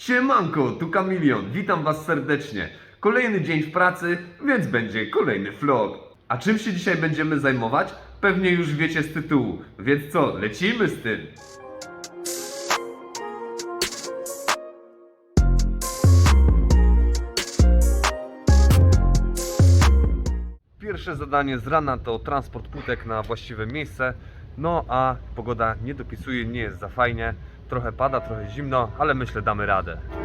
Siemanko, tu Kamilion, witam was serdecznie. Kolejny dzień w pracy, więc będzie kolejny vlog. A czym się dzisiaj będziemy zajmować? Pewnie już wiecie z tytułu, więc co, lecimy z tym. Pierwsze zadanie z rana to transport płytek na właściwe miejsce. No a pogoda nie dopisuje, nie jest za fajnie. Trochę pada, trochę zimno, ale myślę damy radę.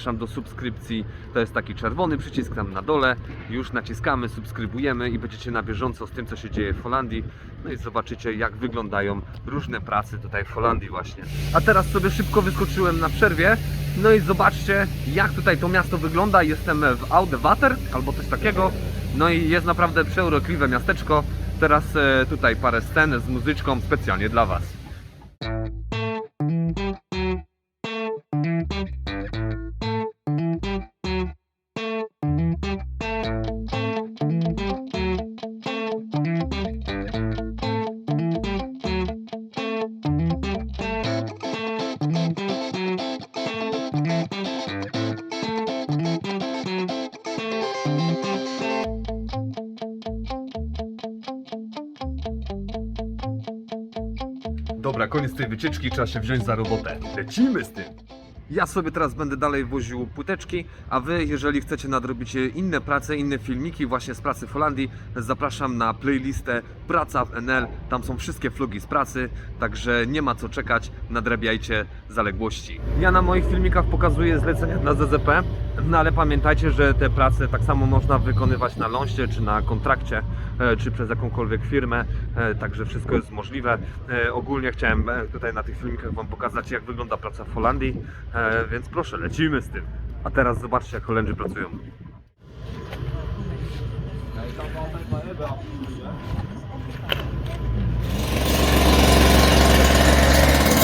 Zapraszam do subskrypcji. To jest taki czerwony przycisk tam na dole. Już naciskamy, subskrybujemy i będziecie na bieżąco z tym, co się dzieje w Holandii. No i zobaczycie, jak wyglądają różne prace tutaj w Holandii właśnie. A teraz sobie szybko wyskoczyłem na przerwie. No i zobaczcie, jak tutaj to miasto wygląda. Jestem w Oudewater albo coś takiego. No i jest naprawdę przeurokliwe miasteczko. Teraz e, tutaj parę scen z muzyczką specjalnie dla Was. Dobra, koniec tej wycieczki, trzeba się wziąć za robotę. Lecimy z tym! Ja sobie teraz będę dalej woził płyteczki, a Wy, jeżeli chcecie nadrobić inne prace, inne filmiki właśnie z pracy w Holandii, zapraszam na playlistę Praca w NL. Tam są wszystkie vlogi z pracy, także nie ma co czekać, nadrabiajcie zaległości. Ja na moich filmikach pokazuję zlecenia na ZZP, no ale pamiętajcie, że te prace tak samo można wykonywać na ląście, czy na kontrakcie, e, czy przez jakąkolwiek firmę, e, także wszystko jest możliwe. E, Ogólnie chciałem tutaj na tych filmikach Wam pokazać, jak wygląda praca w Holandii, więc proszę, lecimy z tym. A teraz zobaczcie, jak Holendrzy pracują.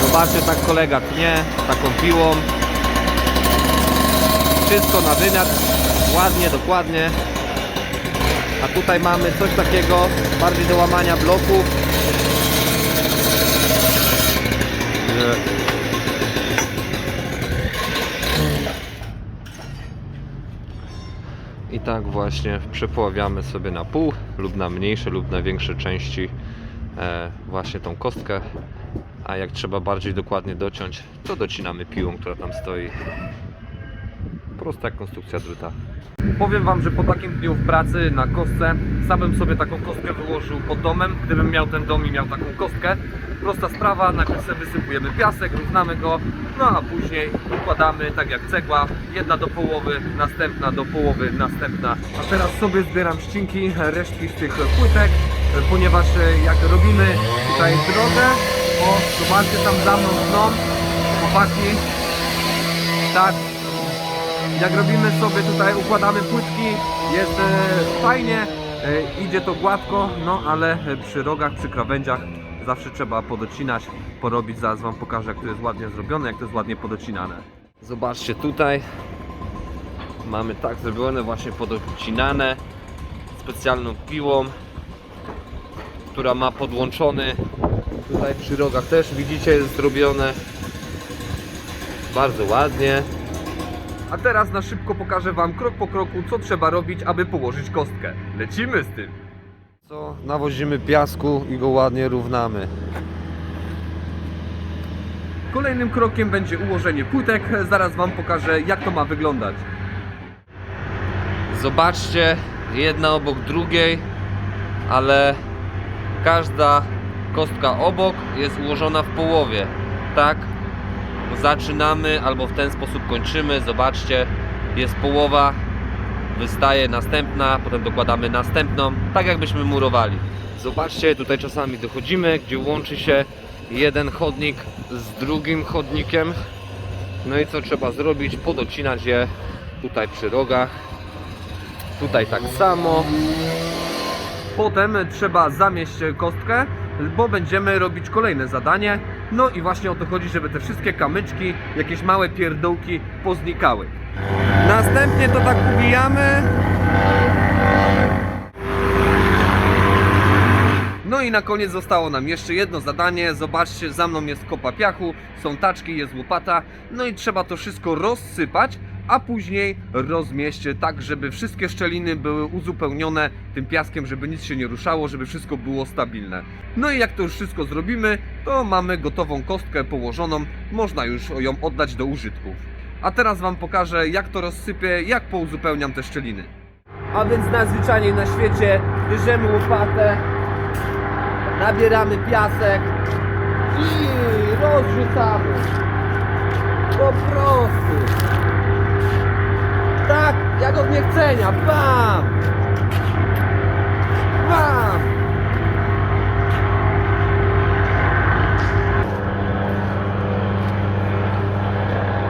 Zobaczcie, tak kolega tnie taką piłą. Wszystko na wymiar, ładnie, dokładnie. A tutaj mamy coś takiego, bardziej do łamania bloków. I tak właśnie przepoławiamy sobie na pół lub na mniejsze lub na większe części e, właśnie tą kostkę. A jak trzeba bardziej dokładnie dociąć, to docinamy piłą, która tam stoi. Prosta konstrukcja druta. Powiem Wam, że po takim dniu w pracy na kostce sam bym sobie taką kostkę wyłożył pod domem, gdybym miał ten dom i miał taką kostkę. Prosta sprawa, najpierw sobie wysypujemy piasek, równamy go, no a później układamy tak jak cegła, jedna do połowy, następna do połowy, następna. A teraz sobie zbieram ścinki, resztki z tych płytek, ponieważ e, jak robimy tutaj drogę, o zobaczcie tam za mną sną, chłopaki, tak, jak robimy sobie tutaj, układamy płytki, jest e, fajnie, e, idzie to gładko, no ale przy rogach, przy krawędziach zawsze trzeba podocinać, porobić, zaraz Wam pokażę jak to jest ładnie zrobione, jak to jest ładnie podocinane. Zobaczcie tutaj, mamy tak zrobione, właśnie podocinane specjalną piłą, która ma podłączony tutaj przy rogach też, widzicie, jest zrobione bardzo ładnie. A teraz na szybko pokażę Wam krok po kroku, co trzeba robić, aby położyć kostkę. Lecimy z tym! Co? Nawozimy piasku i go ładnie równamy. Kolejnym krokiem będzie ułożenie płytek. Zaraz Wam pokażę, jak to ma wyglądać. Zobaczcie, jedna obok drugiej, ale każda kostka obok jest ułożona w połowie. Tak, zaczynamy albo w ten sposób kończymy. Zobaczcie, jest połowa, wystaje następna, potem dokładamy następną, tak jakbyśmy murowali. Zobaczcie, tutaj czasami dochodzimy, gdzie łączy się jeden chodnik z drugim chodnikiem. No i co trzeba zrobić? Podocinać je tutaj przy rogach. Tutaj tak samo. Potem trzeba zamieść kostkę bo będziemy robić kolejne zadanie. No i właśnie o to chodzi, żeby te wszystkie kamyczki, jakieś małe pierdołki poznikały. Następnie to tak uwijamy. No i na koniec zostało nam jeszcze jedno zadanie. Zobaczcie, za mną jest kopa piachu, są taczki, jest łopata. No i trzeba to wszystko rozsypać, a później rozmieść tak, żeby wszystkie szczeliny były uzupełnione tym piaskiem, żeby nic się nie ruszało, żeby wszystko było stabilne. No i jak to już wszystko zrobimy, to mamy gotową kostkę położoną, można już ją oddać do użytku. A teraz Wam pokażę, jak to rozsypię, jak pouzupełniam te szczeliny. A więc najzwyczajniej na świecie bierzemy łopatę, nabieramy piasek i rozrzucamy. Po prostu. Tak, jak od niechcenia. Bam! Bam!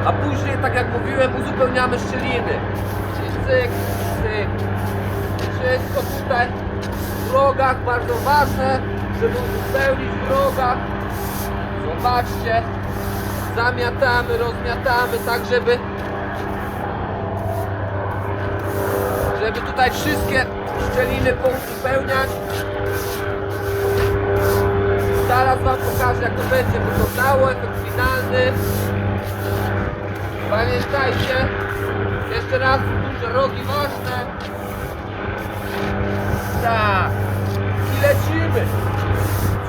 A później, tak jak mówiłem, uzupełniamy szczeliny. Cyk, cyk. Wszystko tutaj w rogach, bardzo ważne, żeby uzupełnić w rogach. Zobaczcie, zamiatamy, rozmiatamy, tak żeby tutaj wszystkie szczeliny pouzupełniać. Zaraz Wam pokażę jak to będzie wyglądało, efekt finalny. Pamiętajcie, jeszcze raz duże rogi ważne. Tak. I lecimy.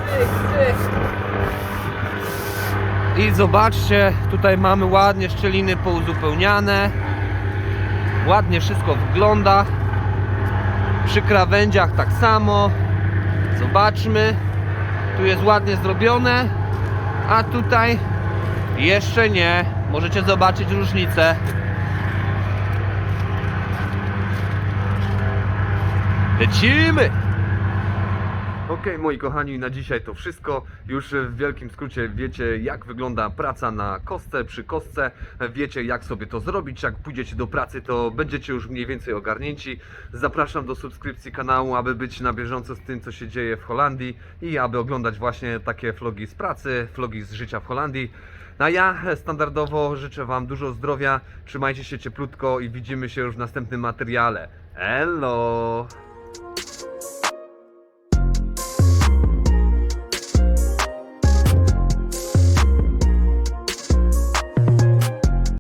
Cyk, cyk. I zobaczcie, tutaj mamy ładnie szczeliny pouzupełniane. Ładnie wszystko wygląda. Przy krawędziach tak samo. Zobaczmy. Tu jest ładnie zrobione. A tutaj jeszcze nie. Możecie zobaczyć różnicę. Lecimy! Okej, moi kochani, na dzisiaj to wszystko. Już w wielkim skrócie wiecie, jak wygląda praca na kostce, przy kostce. Wiecie, jak sobie to zrobić. Jak pójdziecie do pracy, to będziecie już mniej więcej ogarnięci. Zapraszam do subskrypcji kanału, aby być na bieżąco z tym, co się dzieje w Holandii i aby oglądać właśnie takie vlogi z pracy, vlogi z życia w Holandii. A ja standardowo życzę Wam dużo zdrowia, trzymajcie się cieplutko i widzimy się już w następnym materiale. Hello!